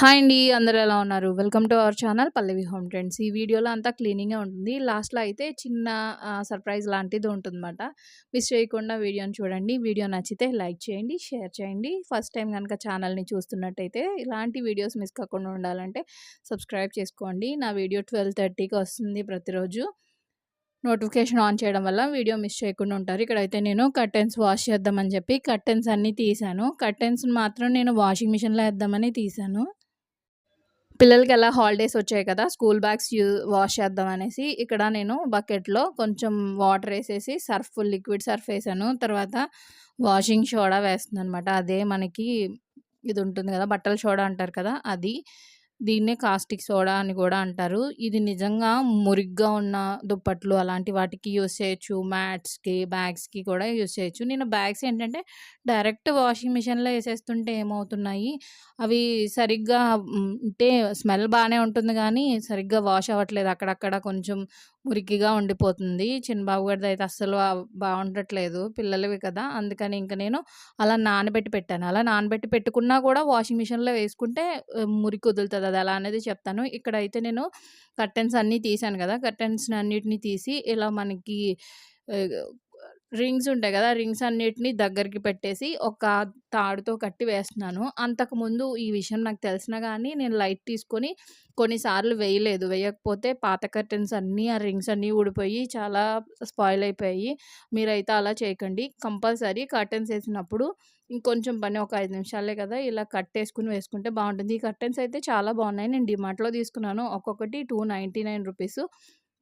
Hi అండి అందరూ ఎలా ఉన్నారు? Welcome to our channel Pallavi home trends. ఈ వీడియోలో అంతా క్లీనింగ్గా ఉంటుంది. లాస్ట్లో అయితే చిన్న సర్ప్రైజ్ లాంటిది ఉంటుందన్నమాట. మిస్ చేయకుండా వీడియోని చూడండి. వీడియో నచ్చితే లైక్ చేయండి షేర్ చేయండి. ఫస్ట్ టైం కనుక ఛానల్ని చూస్తున్నట్టయితే ఇలాంటి వీడియోస్ మిస్ కాకుండా ఉండాలంటే సబ్స్క్రైబ్ చేసుకోండి. నా వీడియో ట్వెల్వ్ థర్టీకి వస్తుంది ప్రతిరోజు. నోటిఫికేషన్ ఆన్ చేయడం వల్ల వీడియో మిస్ చేయకుండా ఉంటారు. ఇక్కడైతే నేను కర్టెన్స్ వాష్ చేద్దామని చెప్పి కర్టెన్స్ అన్నీ తీసాను కర్టెన్స్ మాత్రం నేను వాషింగ్ మిషన్లో వేద్దామని తీసాను పిల్లలకి ఎలా హాలిడేస్ వచ్చాయి కదా స్కూల్ బ్యాగ్స్ యూ వాష్ చేద్దాం అనేసి ఇక్కడ నేను బకెట్లో కొంచెం వాటర్ వేసేసి సర్ఫ్ లిక్విడ్ సర్ఫ్ వేసాను. తర్వాత వాషింగ్ సోడా వేస్తుంది అనమాట అదే మనకి ఇది ఉంటుంది కదా బట్టల సోడా అంటారు కదా అది. దీన్నే కాస్టిక్ సోడా అని కూడా అంటారు. ఇది నిజంగా మురిగ్గా ఉన్న దుప్పట్లు అలాంటి వాటికి యూస్ చేయొచ్చు. మ్యాట్స్కి బ్యాగ్స్కి కూడా యూస్ చేయొచ్చు. నేను బ్యాగ్స్ ఏంటంటే డైరెక్ట్ వాషింగ్ మిషన్లో వేసేస్తుంటే ఏమవుతున్నాయి? అవి సరిగ్గా అంటే స్మెల్ బాగానే ఉంటుంది కానీ సరిగ్గా వాష్ అవ్వట్లేదు. అక్కడక్కడ కొంచెం మురికిగా ఉండిపోతుంది. చిన్నబాబు గారిది అయితే అస్సలు బాగుండట్లేదు. పిల్లలవి కదా. అందుకని ఇంకా నేను అలా నానబెట్టి పెట్టాను. అలా నానబెట్టి పెట్టుకున్నా కూడా వాషింగ్ మిషన్లో వేసుకుంటే మురికి వదులుతుంది. అది అలా అనేది చెప్తాను. ఇక్కడైతే నేను కర్టెన్స్ అన్నీ తీసాను కదా! కర్టెన్స్ అన్నిటిని తీసి ఇలా మనకి రింగ్స్ ఉంటాయి కదా రింగ్స్ అన్నిటిని దగ్గరికి పెట్టేసి ఒక తాడుతో కట్టి వేస్తున్నాను. అంతకుముందు ఈ విషయం నాకు తెలిసిన కానీ నేను లైట్ తీసుకొని కొన్నిసార్లు వేయలేదు. వేయకపోతే పాత కర్టెన్స్ అన్నీ ఆ రింగ్స్ అన్నీ ఊడిపోయి చాలా స్పాయిల్ అయిపోయాయి. మీరైతే అలా చేయకండి. కంపల్సరీ కర్టెన్స్ వేసినప్పుడు ఇంకొంచెం పని ఒక ఐదు నిమిషాలే కదా ఇలా కట్టేసుకుని వేసుకుంటే బాగుంటుంది. ఈ కర్టెన్స్ అయితే చాలా బాగున్నాయి. నేను డిమార్ట్లో తీసుకున్నాను. ఒక్కొక్కటి two ninety nine rupees.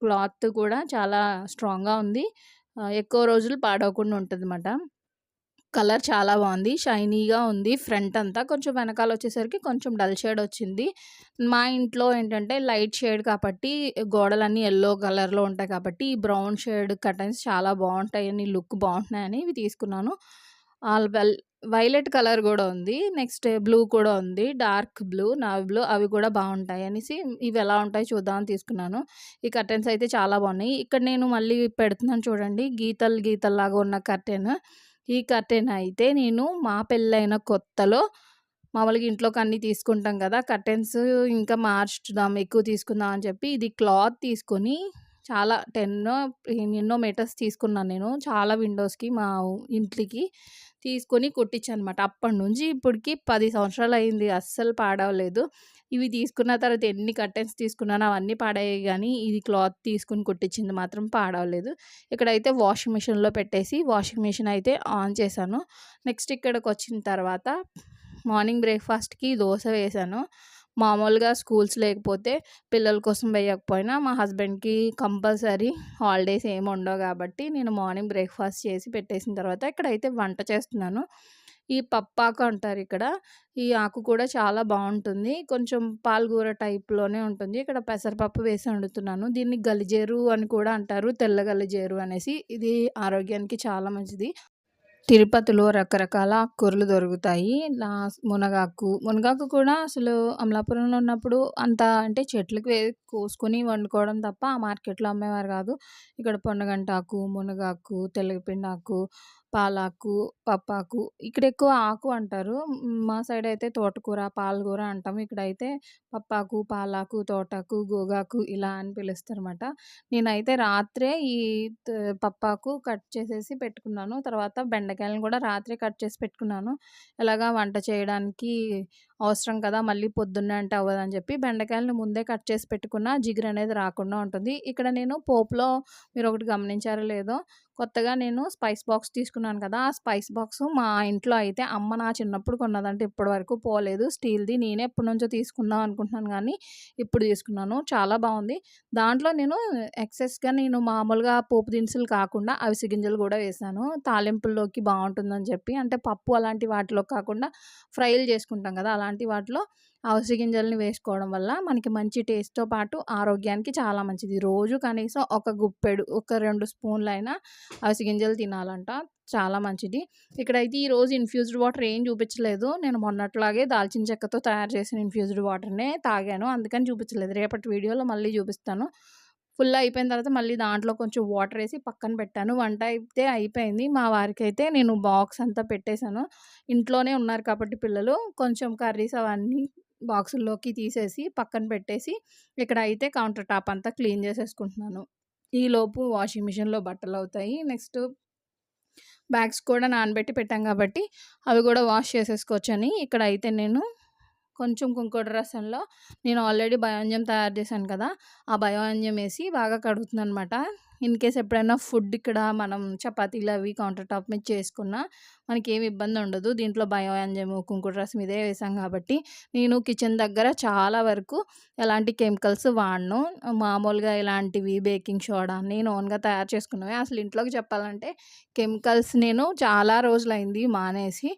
Cloth కూడా చాలా స్ట్రాంగ్గా ఉంది. ఎక్కువ రోజులు పాడవకుండా ఉంటుంది అన్నమాట కలర్ చాలా బాగుంది షైనీగా ఉంది ఫ్రంట్ అంతా కొంచెం వెనకాల వచ్చేసరికి కొంచెం డల్ షేడ్ వచ్చింది. మా ఇంట్లో ఏంటంటే లైట్ షేడ్ కాబట్టి గోడలన్నీ ఎల్లో కలర్లో ఉంటాయి కాబట్టి ఈ బ్రౌన్ షేడ్ కటన్స్ చాలా బాగుంటాయని లుక్ బాగుంటున్నాయని ఇవి తీసుకున్నాను. వైలెట్ కలర్ కూడా ఉంది. నెక్స్ట్ బ్లూ కూడా ఉంది. డార్క్ బ్లూ నావి బ్లూ అవి కూడా బాగుంటాయి అనేసి ఇవి ఎలా ఉంటాయి చూద్దామని తీసుకున్నాను. ఈ కర్టెన్స్ అయితే చాలా బాగున్నాయి. ఇక్కడ నేను మళ్ళీ పెడుతున్నాను చూడండి. గీతలు గీతల్లాగా ఉన్న కర్టెన్. ఈ కర్టెన్ అయితే నేను మా పెళ్ళైన కొత్తలో మామూలుగా ఇంట్లోకి అన్నీ తీసుకుంటాం కదా కర్టెన్స్ ఇంకా మార్చుదాం ఎక్కువ తీసుకుందాం అని చెప్పి ఇది క్లాత్ తీసుకొని చాలా టెన్ ఎన్నో మీటర్స్ తీసుకున్నాను నేను. చాలా విండోస్కి మా ఇంట్లోకి. తీసుకొని కుట్టించనమాట. అప్పటి నుంచి ఇప్పటికి పది సంవత్సరాలు అయింది. అస్సలు పాడవలేదు. ఇవి తీసుకున్న తర్వాత ఎన్ని కర్టెన్స్ తీసుకున్నానో అవన్నీ పాడయ్యాయి కానీ ఇది క్లాత్ తీసుకుని కుట్టించింది మాత్రం పాడవలేదు. ఇక్కడైతే వాషింగ్ మిషన్లో పెట్టేసి వాషింగ్ మిషన్ అయితే ఆన్ చేశాను. నెక్స్ట్ ఇక్కడికి వచ్చిన తర్వాత మార్నింగ్ బ్రేక్ఫాస్ట్కి దోశ వేసాను మామూలుగా స్కూల్స్ లేకపోతే పిల్లల కోసం వేయకపోయినా మా హస్బెండ్కి కంపల్సరీ హాలిడేస్ ఏమి ఉండవు కాబట్టి నేను మార్నింగ్ బ్రేక్ఫాస్ట్ చేసి పెట్టేసిన తర్వాత ఇక్కడైతే వంట చేస్తున్నాను. ఈ పప్పాకు అంటారు ఇక్కడ. ఈ ఆకు కూడా చాలా బాగుంటుంది. కొంచెం పాలకూర టైప్లోనే ఉంటుంది. ఇక్కడ పెసరపప్పు వేసి వండుతున్నాను. దీన్ని గలిజేరు అని కూడా అంటారు. తెల్ల గలిజేరు అనేసి. ఇది ఆరోగ్యానికి చాలా మంచిది. తిరుపతిలో రకరకాల ఆకుకూరలు దొరుకుతాయి. లా మునగాకు మునగాకు కూడా అసలు అమలాపురంలో ఉన్నప్పుడు అంత అంటే చెట్లకు కోసుకొని వండుకోవడం తప్ప ఆ మార్కెట్లో అమ్మేవారు కాదు. ఇక్కడ పొన్నగంటాకు మునగాకు తెలగపిండాకు పాలాకు పప్పాకు ఇక్కడ ఎక్కువ ఆకు అంటారు. మా సైడ్ అయితే తోటకూర పాలకూర అంటాం. ఇక్కడైతే పప్పాకు పాలాకు తోటాకు గోగాకు ఇలా అని పిలుస్తారన్నమాట. నేనైతే రాత్రే ఈ పప్పాకు కట్ చేసేసి పెట్టుకున్నాను. తర్వాత బెండకాయలను కూడా రాత్రే కట్ చేసి పెట్టుకున్నాను. ఎలాగా వంట చేయడానికి అవసరం కదా మళ్ళీ పొద్దున్నే అంటే అవ్వదని చెప్పి బెండకాయలను ముందే కట్ చేసి పెట్టుకున్న జిగురు అనేది రాకుండా ఉంటుంది. ఇక్కడ నేను పోపులో మీరు ఒకటి గమనించారో లేదో కొత్తగా నేను స్పైస్ బాక్స్ తీసుకున్నాను కదా ఆ స్పైస్ బాక్స్ మా ఇంట్లో అయితే అమ్మ నా చిన్నప్పుడు కొన్నదంటే ఇప్పటి వరకు పోలేదు. స్టీల్ది నేనే ఎప్పటి నుంచో తీసుకుందాం అనుకుంటున్నాను కానీ ఇప్పుడు తీసుకున్నాను. చాలా బాగుంది. దాంట్లో నేను ఎక్సెస్గా నేను మామూలుగా పోపు దినుసులు కాకుండా అవిసి గింజలు కూడా వేసాను. తాలింపుల్లోకి బాగుంటుందని చెప్పి అంటే పప్పు అలాంటి వాటిలో కాకుండా ఫ్రైలు చేసుకుంటాం కదా అలాంటి వాటిలో అవిసి గింజల్ని వేసుకోవడం వల్ల మనకి మంచి టేస్ట్తో పాటు ఆరోగ్యానికి చాలా మంచిది. రోజు కనీసం ఒక గుప్పెడు ఒక రెండు స్పూన్లు అయినా గింజలు తినాలంట. చాలా మంచిది. ఇక్కడైతే ఈరోజు ఇన్ఫ్యూజ్డ్ వాటర్ ఏం చూపించలేదు. నేను మొన్నట్లాగే దాల్చిన చెక్కతో తయారు చేసిన ఇన్ఫ్యూజ్డ్ వాటర్నే తాగాను. అందుకని చూపించలేదు. రేపటి వీడియోలో మళ్ళీ చూపిస్తాను. ఫుల్ అయిపోయిన తర్వాత మళ్ళీ దాంట్లో కొంచెం వాటర్ వేసి పక్కన పెట్టాను. వంట అయితే అయిపోయింది. మా వారికి అయితే నేను బాక్స్ అంతా పెట్టేశాను. ఇంట్లోనే ఉన్నారు కాబట్టి పిల్లలు. కొంచెం కర్రీస్ అవన్నీ బాక్సుల్లోకి తీసేసి పక్కన పెట్టేసి ఇక్కడ అయితే కౌంటర్ టాప్ అంతా క్లీన్ చేసేసుకుంటున్నాను. ఈలోపు వాషింగ్ మిషన్లో బట్టలు అవుతాయి. నెక్స్ట్ బ్యాగ్స్ కూడా నానబెట్టి పెట్టాం కాబట్టి అవి కూడా వాష్ చేసేసుకోవచ్చని ఇక్కడ అయితే నేను కొంచెం కుంకుడు రసంలో నేను ఆల్రెడీ బయోంజం తయారు చేశాను కదా ఆ బయోంజం వేసి బాగా కడుగుతుంది అనమాట ఇన్ కేస్ ఎప్పుడైనా ఫుడ్ ఇక్కడ మనం చపాతీలు అవి కౌంటర్ టాప్ మీద చేసుకున్నా మనకి ఏమి ఇబ్బంది ఉండదు. దీంట్లో బయోంజము కుంకుడు రసం ఇదే వేసాం కాబట్టి నేను కిచెన్ దగ్గర చాలా వరకు ఎలాంటి కెమికల్స్ వాడను. మామూలుగా ఇలాంటివి బేకింగ్ సోడా నేను ఓన్గా తయారు చేసుకున్నవి. అసలు ఇంట్లోకి చెప్పాలంటే కెమికల్స్ నేను చాలా రోజులైంది మానేసి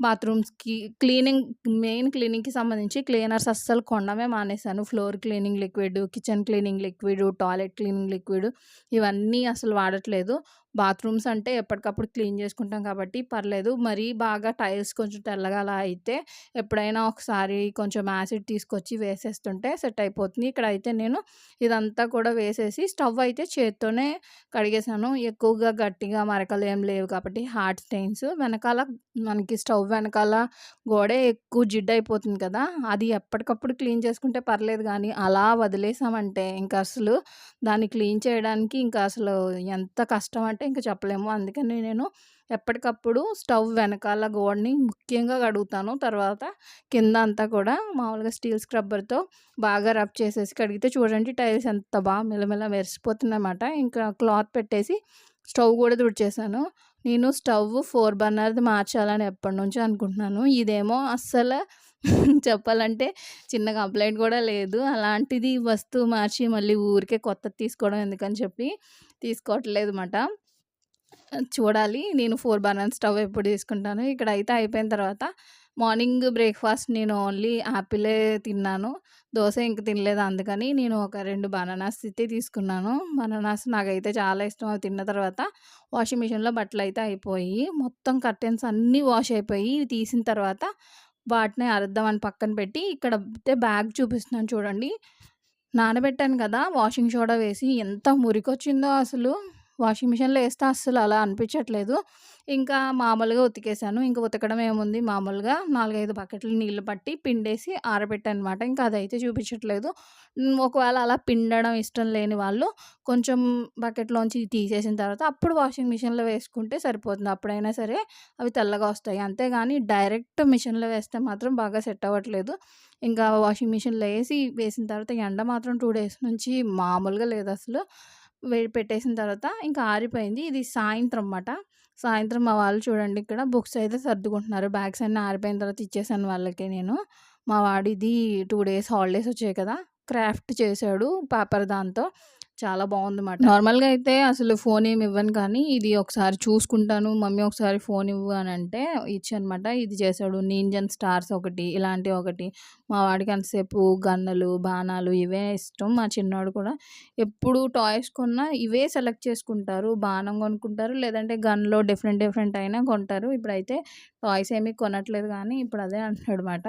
బాత్రూమ్స్కి క్లీనింగ్ మెయిన్ క్లీనింగ్కి సంబంధించి క్లీనర్స్ అస్సలు కొండమే మానేశాను. Floor cleaning liquid kitchen cleaning liquid toilet cleaning liquid ఇవన్నీ అసలు వాడట్లేదు. బాత్రూమ్స్ అంటే ఎప్పటికప్పుడు క్లీన్ చేసుకుంటాం కాబట్టి పర్లేదు. మరీ బాగా టైల్స్ కొంచెం తెల్లగా అలా అయితే ఎప్పుడైనా ఒకసారి కొంచెం యాసిడ్ తీసుకొచ్చి వేసేస్తుంటే సెట్ అయిపోతుంది. ఇక్కడ అయితే నేను ఇదంతా కూడా వేసేసి స్టవ్ అయితే చేత్తోనే కడిగేసాను. ఎక్కువగా గట్టిగా మరకలు ఏం లేవు కాబట్టి హార్ట్ స్టెయిన్స్. వెనకాల మనకి స్టవ్ వెనకాల గోడే ఎక్కువ జిడ్ అయిపోతుంది కదా అది ఎప్పటికప్పుడు క్లీన్ చేసుకుంటే పర్లేదు కానీ అలా వదిలేసామంటే ఇంకా అసలు దాన్ని క్లీన్ చేయడానికి ఇంకా అసలు ఎంత కష్టం అంటే ఇంకా చెప్పలేము. అందుకని నేను ఎప్పటికప్పుడు స్టవ్ వెనకాల గోడని ముఖ్యంగా కడుగుతాను. తర్వాత కింద అంతా కూడా మామూలుగా స్టీల్ స్క్రబ్బర్తో బాగా రబ్ చేసేసి కడిగితే చూడండి టైల్స్ ఎంత బాగా మెలమెల మెరిసిపోతుందన్నమాట ఇంకా క్లాత్ పెట్టేసి స్టవ్ కూడా తుడిచేసాను. నేను స్టవ్ ఫోర్ బర్నర్ది మార్చాలని ఎప్పటి నుంచో అనుకుంటున్నాను. ఇదేమో అస్సలు చెప్పాలంటే చిన్న కంప్లైంట్ కూడా లేదు. అలాంటిది వస్తువు మార్చి మళ్ళీ ఊరికే కొత్తది తీసుకోవడం ఎందుకని చెప్పి తీసుకోవట్లేదు అన్నమాట చూడాలి. నేను ఫోర్ బర్నర్ స్టవ్ ఎప్పుడు తీసుకుంటాను. ఇక్కడ అయితే అయిపోయిన తర్వాత మార్నింగ్ బ్రేక్ఫాస్ట్ నేను ఓన్లీ యాపిలే తిన్నాను. దోశ ఇంక తినలేదు. అందుకని నేను ఒక రెండు బనానాస్ అయితే తీసుకున్నాను. బనానాస్ నాకైతే చాలా ఇష్టం. అవి తిన్న తర్వాత వాషింగ్ మిషన్లో బట్టలు అయితే అయిపోయి మొత్తం కర్టెన్స్ అన్నీ వాష్ అయిపోయి తీసిన తర్వాత వాటిని అరుద్దామని పక్కన పెట్టి ఇక్కడ బ్యాగ్ చూపిస్తున్నాను చూడండి. నానబెట్టాను కదా వాషింగ్ సోడా వేసి ఎంత మురికొచ్చిందో అసలు. వాషింగ్ మిషన్లో వేస్తే అస్సలు అలా అనిపించట్లేదు. ఇంకా మామూలుగా ఉతికేసాను. ఇంకా ఉతకడం ఏముంది? మామూలుగా నాలుగైదు బకెట్లు నీళ్ళు పట్టి పిండేసి ఆరబెట్టాను అనమాట ఇంకా అదైతే చూపించట్లేదు. ఒకవేళ అలా పిండడం ఇష్టం లేని వాళ్ళు కొంచెం బకెట్లోంచి తీసేసిన తర్వాత అప్పుడు వాషింగ్ మిషన్లో వేసుకుంటే సరిపోతుంది. అప్పుడైనా సరే అవి తెల్లగా వస్తాయి. అంతేగాని డైరెక్ట్ మిషన్లో వేస్తే మాత్రం బాగా సెట్ అవ్వట్లేదు. ఇంకా వాషింగ్ మిషన్లో వేసి వేసిన తర్వాత ఎండ మాత్రం టూ డేస్ నుంచి మామూలుగా లేదు అసలు. వేడి పెట్టేసిన తర్వాత ఇంకా ఆరిపోయింది. ఇది సాయంత్రం అన్నమాట. సాయంత్రం మా వాళ్ళు చూడండి ఇక్కడ బుక్స్ అయితే సర్దుకుంటున్నారు. బ్యాగ్స్ అన్నీ ఆరిపోయిన తర్వాత ఇచ్చేసాను వాళ్ళకి నేను. మా వాడిది టూ డేస్ హాలిడేస్ వచ్చాయి కదా క్రాఫ్ట్ చేశాడు పేపర్ దాంతో. చాలా బాగుందన్నమాట నార్మల్గా అయితే అసలు ఫోన్ ఏమి ఇవ్వను కానీ ఇది ఒకసారి చూసుకుంటాను మమ్మీ ఒకసారి ఫోన్ ఇవ్వు అని అంటే ఇచ్చనమాట ఇది చేశాడు నీంజన్ స్టార్స్ ఒకటి ఇలాంటి ఒకటి. మా వాడికి అంతసేపు గన్నులు బాణాలు ఇవే ఇష్టం. మా చిన్నవాడు కూడా ఎప్పుడు టాయ్స్ కొన్నా ఇవే సెలెక్ట్ చేసుకుంటారు. బాణం కొనుక్కుంటారు లేదంటే గన్లో డిఫరెంట్ డిఫరెంట్ అయినా కొంటారు. ఇప్పుడైతే టాయ్స్ ఏమీ కొనట్లేదు కానీ ఇప్పుడు అదే అంటున్నాడు అనమాట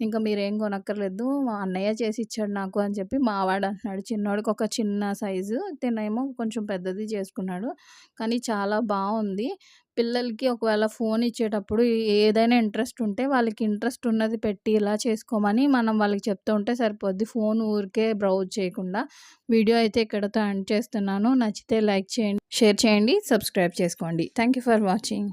ఇంకా మీరేం కొనక్కర్లేదు మా అన్నయ్య చేసి ఇచ్చాడు నాకు అని చెప్పి మావాడు అంటున్నాడు చిన్నవాడికి ఒక చిన్న సైజు తినేమో కొంచెం పెద్దది చేసుకున్నాడు. కానీ చాలా బాగుంది. పిల్లలకి ఒకవేళ ఫోన్ ఇచ్చేటప్పుడు ఏదైనా ఇంట్రెస్ట్ ఉంటే వాళ్ళకి ఇంట్రెస్ట్ ఉన్నది పెట్టి ఇలా చేసుకోమని మనం వాళ్ళకి చెప్తూ ఉంటే సరిపోద్ది. ఫోన్ ఊరికే బ్రౌజ్ చేయకుండా వీడియో అయితే ఇక్కడతో ఎండ్ చేస్తున్నాను. నచ్చితే లైక్ చేయండి షేర్ చేయండి సబ్స్క్రైబ్ చేసుకోండి. Thank you for watching.